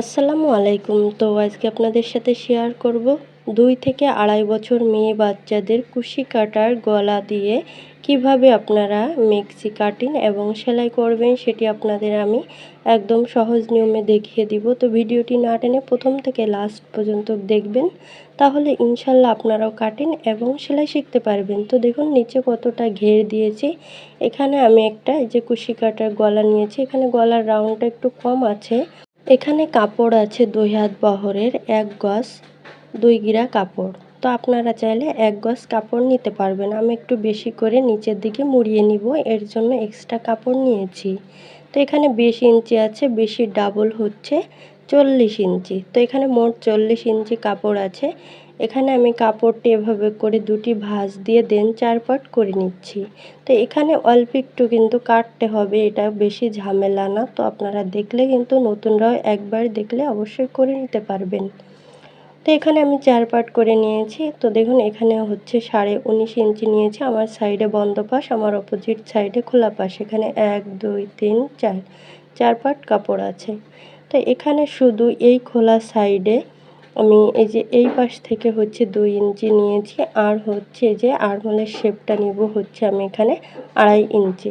আসসালামু আলাইকুম। তো আজকে আপনাদের সাথে শেয়ার করব দুই থেকে আড়াই বছর মেয়ে বাচ্চাদের কুশি কাটার গলা দিয়ে কীভাবে আপনারা মেক্সি কাটিং এবং সেলাই করবেন সেটি আপনাদের আমি একদম সহজ নিয়মে দেখিয়ে দিব। তো ভিডিওটি না টেনে প্রথম থেকে লাস্ট পর্যন্ত দেখবেন, তাহলে ইনশাল্লাহ আপনারাও কাটিং এবং সেলাই শিখতে পারবেন। তো দেখুন, নিচে কতটা ঘের দিয়েছি। এখানে আমি একটা যে কুশি কাটার গলা নিয়েছি। এখানে গলার রাউন্ডটা একটু কম আছে। এখানে কাপড় আছে দুই হাত বহরের, এক গজ, দুই গিরা কাপড়। তো আপনারা চাইলে এক গজ কাপড় নিতে পারবেন। আমি একটু বেশি করে নিচের দিকে মুড়িয়ে নিব, এর জন্য এক্সট্রা কাপড় নিয়েছি। তো এখানে বিশ ইঞ্চি আছে, বেশি ডাবল হচ্ছে চল্লিশ ইঞ্চি। তো এখানে মোট চল্লিশ ইঞ্চি কাপড় আছে। এখানে আমি কাপড়টি এভাবে করে দুটি ভাঁজ দিয়ে দেন চার পাট করে নিচ্ছি। তো এখানে অল্প একটু কিন্তু কাটতে হবে, এটা বেশি ঝামেলা না। তো আপনারা দেখলে কিন্তু নতুনরাও একবার দেখলে অবশ্যই করে নিতে পারবেন। তো এখানে আমি চার পাট করে নিয়েছি। তো দেখুন, এখানে হচ্ছে সাড়ে উনিশ ইঞ্চি নিয়েছি আমার সাইডে বন্ধ পাশ, আমার অপোজিট সাইডে খোলা পাশ। এখানে এক, দুই, তিন, চার চার পাট কাপড় আছে। তো এখানে শুধু এই খোলা সাইডে আমি এই যে, এই পাশ থেকে হচ্ছে দুই ইঞ্চি নিয়েছি, আর হচ্ছে যে, আরমোলের শেপটা নিব হচ্ছে আমি এখানে আড়াই ইঞ্চি।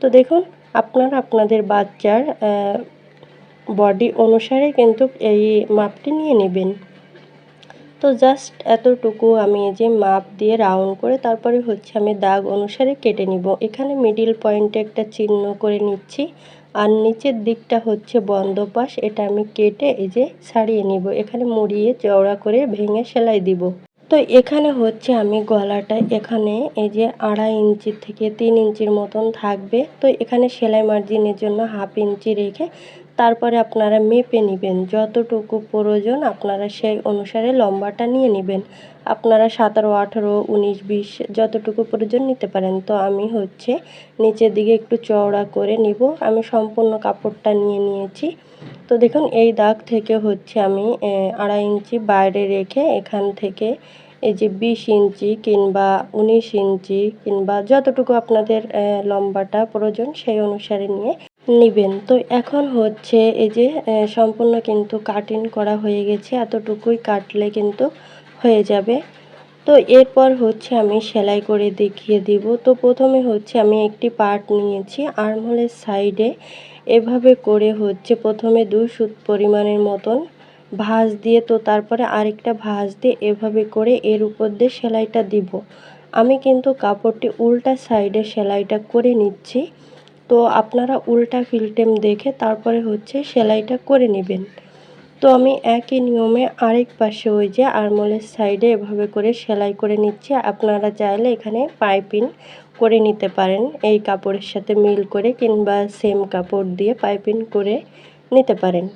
তো দেখুন, আপনারা, আপনাদের বাচ্চার বডি অনুসারে কিন্তু এই মাপটি নিয়ে নেবেন। তো জাস্ট এতটুকু আমি এই যে মাপ দিয়ে রাউন্ড করে তারপরে হচ্ছে আমি দাগ অনুসারে কেটে নিব। এখানে মিডিল পয়েন্টে একটা চিহ্ন করে নিচ্ছি। আর নিচের দিকটা হচ্ছে বন্ধ পাশ এটা আমি কেটে এই যে ছাড়িয়ে নিব। এখানে মুড়িয়ে চওড়া করে ভেঙে সেলাই দিব। তো এখানে হচ্ছে আমি গলাটা এখানে এই যে আড়াই ইঞ্চি থেকে তিন ইঞ্চির মতন থাকবে। তো এখানে সেলাই মার্জিনের জন্য হাফ ইঞ্চি রেখে তারপরে আপনারা মেপে নেবেন। যতটুকু প্রয়োজন আপনারা সেই অনুসারে লম্বাটা নিয়ে নেবেন। আপনারা সতেরো, আঠেরো, উনিশ, বিশ যতটুকু প্রয়োজন নিতে পারেন। তো আমি হচ্ছে নিচের দিকে একটু চওড়া করে নিব। আমি সম্পূর্ণ কাপড়টা নিয়ে নিয়েছি। তো দেখুন, এই দাগ থেকে হচ্ছে আমি আড়াই ইঞ্চি বাইরে রেখে এখান থেকে এই যে বিশ ইঞ্চি কিংবা উনিশ ইঞ্চি কিংবা যতটুকু আপনাদের লম্বাটা প্রয়োজন সেই অনুসারে নিয়ে নেবেন। তো এখন হচ্ছে এই যে সম্পূর্ণ কিন্তু কাটিং করা হয়ে গেছে। এতটুকুই কাটলে কিন্তু হয়ে যাবে। তো এরপর হচ্ছে আমি সেলাই করে দেখিয়ে দিব। তো প্রথমে হচ্ছে আমি একটি পার্ট নিয়েছি আর্মহোলের সাইডে। এভাবে করে হচ্ছে প্রথমে দুই সুত পরিমাণের মতন ভাঁজ দিয়ে, তো তারপরে আরেকটা ভাঁজ দিয়ে এভাবে করে এর উপর দিয়ে সেলাইটা দিব। আমি কিন্তু কাপড়টি উল্টা সাইডে সেলাইটা করে নিচ্ছি। তো আপনারা উল্টা ফিল্টেম দেখে তারপরে হচ্ছে সেলাইটা করে নেবেন। তো আমি একই নিয়মে আরেক পাশে ওই যে আরমোলের সাইডে এভাবে করে সেলাই করে নিচ্ছি। আপনারা চাইলে এখানে পাইপিং করে নিতে পারেন। এই কাপড়ের সাথে মিল করে কিংবা সেম কাপড় দিয়ে পাইপিং করে নিতে পারেন।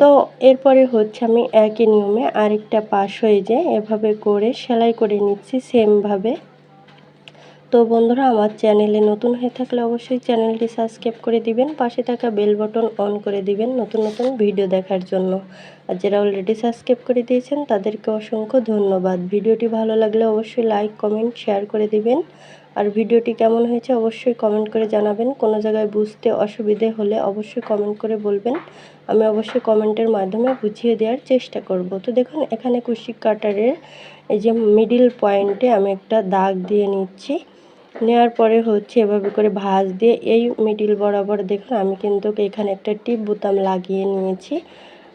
তো এরপরে হচ্ছে আমি একই নিয়মে আরেকটা পাশ হয়ে যে এভাবে করে সেলাই করে নিচ্ছি সেমভাবে। তো বন্ধুরা, আমার চ্যানেলে নতুন হয়ে থাকলে অবশ্যই চ্যানেলটি সাবস্ক্রাইব করে দিবেন, পাশে থাকা বেল বটন অন করে দিবেন নতুন নতুন ভিডিও দেখার জন্য। আর যারা অলরেডি সাবস্ক্রাইব করে দিয়েছেন, তাদেরকে অসংখ্য ধন্যবাদ। ভিডিওটি ভালো লাগলে অবশ্যই লাইক কমেন্ট শেয়ার করে দিবেন। আর ভিডিওটি কেমন হয়েছে অবশ্যই কমেন্ট করে জানাবেন। কোনো জায়গায় বুঝতে অসুবিধে হলে অবশ্যই কমেন্ট করে বলবেন। আমি অবশ্যই কমেন্টের মাধ্যমে বুঝিয়ে দেওয়ার চেষ্টা করব। তো দেখুন, এখানে কুশি কাটারের এই যে মিডিল পয়েন্টে আমি একটা দাগ দিয়ে নিচ্ছি। নেওয়ার পরে হচ্ছে এভাবে করে ভাঁজ দিয়ে এই মিডিল বরাবর দেখুন আমি কিন্তু এখানে একটা টিপ বোতাম লাগিয়ে নিয়েছি।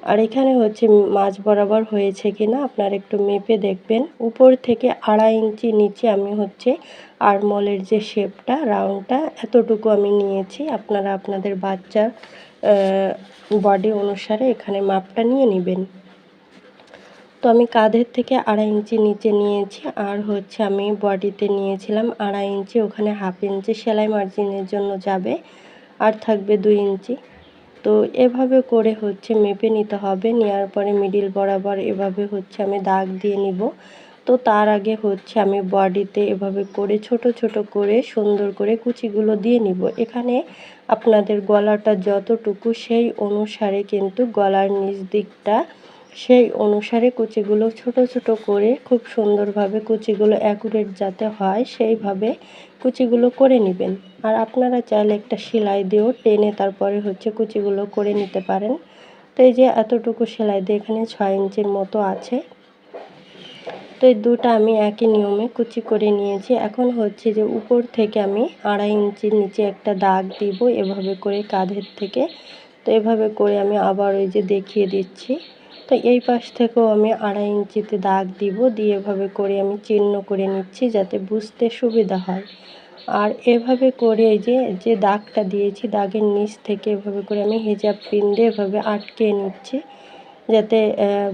আর এখানে হচ্ছে মাছ বরাবর হয়েছে কি না আপনারা একটু মেপে দেখবেন। উপর থেকে আড়াই ইঞ্চি নিচে আমি হচ্ছে আরমলের যে শেপটা, রাউন্ডটা এতটুকু আমি নিয়েছি। আপনারা আপনাদের বাচ্চার বডি অনুসারে এখানে মাপটা নিয়ে নেবেন। তো আমি কাঁধের থেকে আড়াই ইঞ্চি নিচে নিয়েছি, আর হচ্ছে আমি বডিতে নিয়েছিলাম আড়াই ইঞ্চি, ওখানে হাফ ইঞ্চি সেলাই মার্জিনের জন্য যাবে, আর থাকবে দুই ইঞ্চি। তো এভাবে করে হচ্ছে মেপে নিতে হবে নেওয়ার পরে মিডিল বরাবর এভাবে হচ্ছে আমি দাগ দিয়ে নিব। তো তার আগে হচ্ছে আমি বডিতে এভাবে করে ছোট ছোট করে সুন্দর করে কুচিগুলো দিয়ে নিব। এখানে আপনাদের গলাটা যতটুকু সেই অনুসারে কিন্তু গলার নিচ দিকটা সেই অনুসারে কুচিগুলো ছোট ছোট করে খুব সুন্দরভাবে কুচিগুলো অ্যাকুরেট যাতে হয়, সেইভাবে কুচিগুলো করে নেবেন। আর আপনারা চাইলে একটা সেলাই দিয়েও টেনে তারপরে হচ্ছে কুচিগুলো করে নিতে পারেন। তো এই যে এতটুকু সেলাই দিয়ে এখানে ছয় ইঞ্চির মতো আছে। তো এই দুটো আমি একই নিয়মে কুচি করে নিয়েছি। এখন হচ্ছে যে উপর থেকে আমি আড়াই ইঞ্চির নিচে একটা দাগ দিব এভাবে করে কাঁধের থেকে। তো এভাবে করে আমি আবার ওই যে দেখিয়ে দিচ্ছি। তো এই পাশ থেকেও আমি আড়াই ইঞ্চিতে দাগ দিব, দিয়ে এভাবে করে আমি চিহ্ন করে নিচ্ছি যাতে বুঝতে সুবিধা হয়। আর এভাবে করে যে যে দাগটা দিয়েছি, দাগের নিচ থেকে এভাবে করে আমি হেজাব পিন দিয়ে এভাবে আটকে নিচ্ছি যাতে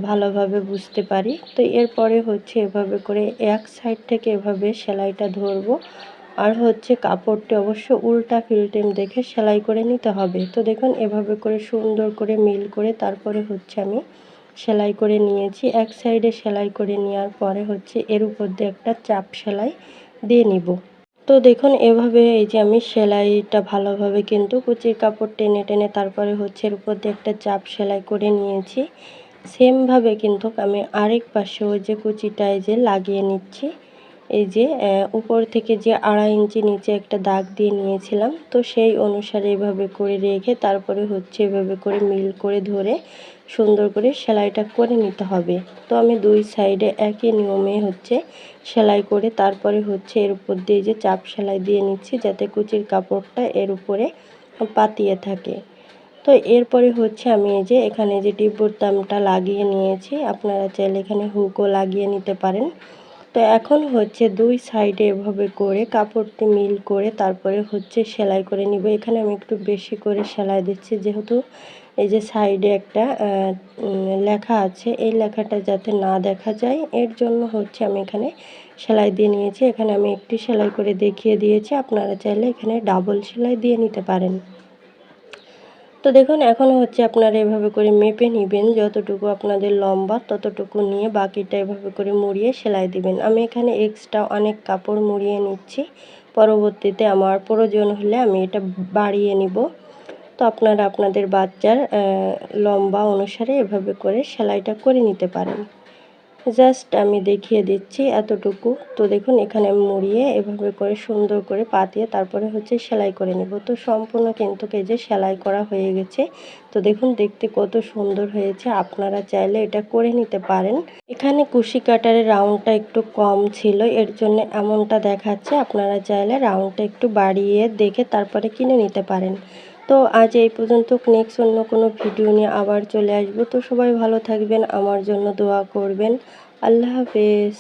ভালোভাবে বুঝতে পারি। তো এরপরে হচ্ছে এভাবে করে এক সাইড থেকে এভাবে সেলাইটা ধরবো। আর হচ্ছে কাপড়টি অবশ্য উল্টা ফিল্টেম দেখে সেলাই করে নিতে হবে। তো দেখুন, এভাবে করে সুন্দর করে মিল করে তারপরে হচ্ছে আমি সেলাই করে নিয়েছি। এক সাইডে সেলাই করে নেওয়ার পরে হচ্ছে এর উপর দিয়ে একটা চাপ সেলাই দিয়ে নিব। তো দেখুন, এভাবে এই যে আমি সেলাইটা ভালোভাবে কিন্তু কুচির কাপড় টেনে টেনে তারপরে হচ্ছে এর উপর দিয়ে একটা চাপ সেলাই করে নিয়েছি। সেমভাবে কিন্তু আমি আরেক পাশে ওই যে কুচিটায় যে লাগিয়ে নিচ্ছি। এই যে উপর থেকে যে আড়াই ইঞ্চি নিচে একটা দাগ দিয়ে নিয়েছিলাম, তো সেই অনুসারে এভাবে করে রেখে তারপরে হচ্ছে এভাবে করে মিল করে ধরে সুন্দর করে সেলাইটা করে নিতে হবে। তো আমি দুই সাইডে একই নিয়মে হচ্ছে সেলাই করে তারপরে হচ্ছে এর উপর দিয়ে যে চাপ সেলাই দিয়ে নিচ্ছি, যাতে কুচির কাপড়টা এর উপরে পাতিয়ে থাকে। তো এরপরে হচ্ছে আমি এই যে এখানে যে টিপ বোতামটা লাগিয়ে নিয়েছি, আপনারা চাইলে এখানে হুকও লাগিয়ে নিতে পারেন। তো এখন হচ্ছে দুই সাইডে এভাবে করে কাপড়টি মিল করে তারপরে হচ্ছে সেলাই করে নিব। এখানে আমি একটু বেশি করে সেলাই দিচ্ছি যেহেতু এই যে সাইডে একটা লেখা আছে। এই লেখাটা যাতে না দেখা যায়, এর জন্য হচ্ছে আমি এখানে সেলাই দিয়ে নিয়েছি। এখানে আমি একটি সেলাই করে দেখিয়ে দিয়েছি। আপনারা চাইলে এখানে ডাবল সেলাই দিয়ে নিতে পারেন। তো দেখুন এখন হচ্ছে আপনারা এভাবে করে মেপে নেবেন। যতটুকু আপনাদের লম্বা, ততটুকু নিয়ে বাকিটা এভাবে করে মুড়িয়ে সেলাই দিবেন। আমি এখানে এক্সট্রা অনেক কাপড় মুড়িয়ে নিচ্ছি। পরবর্তীতে আমার প্রয়োজন হলে আমি এটা বাড়িয়ে নিব। তো আপনারা আপনাদের বাচ্চার লম্বা অনুসারে এভাবে করে সেলাইটা করে নিতে পারেন। জাস্ট আমি দেখিয়ে দিচ্ছি এতটুকু। তো দেখুন, এখানে মুড়িয়ে এভাবে করে সুন্দর করে পাতিয়ে তারপরে হচ্ছে সেলাই করে নেব। তো সম্পূর্ণ কিন্তু কেজে সেলাই করা হয়ে গেছে। তো দেখুন, দেখতে কত সুন্দর হয়েছে। আপনারা চাইলে এটা করে নিতে পারেন। এখানে কুশি কাটারের রাউন্ডটা একটু কম ছিল। এর জন্য এমনটা দেখাচ্ছে। আপনারা চাইলে রাউন্ডটা একটু বাড়িয়ে দেখে তারপরে কিনে নিতে পারেন। তো আজ এই পর্যন্ত নেক্সট অন্য কোনো ভিডিও নিয়ে আবার চলে আসব। তো সবাই ভালো থাকবেন, আমার জন্য দোয়া করবেন। আল্লাহ হাফেজ।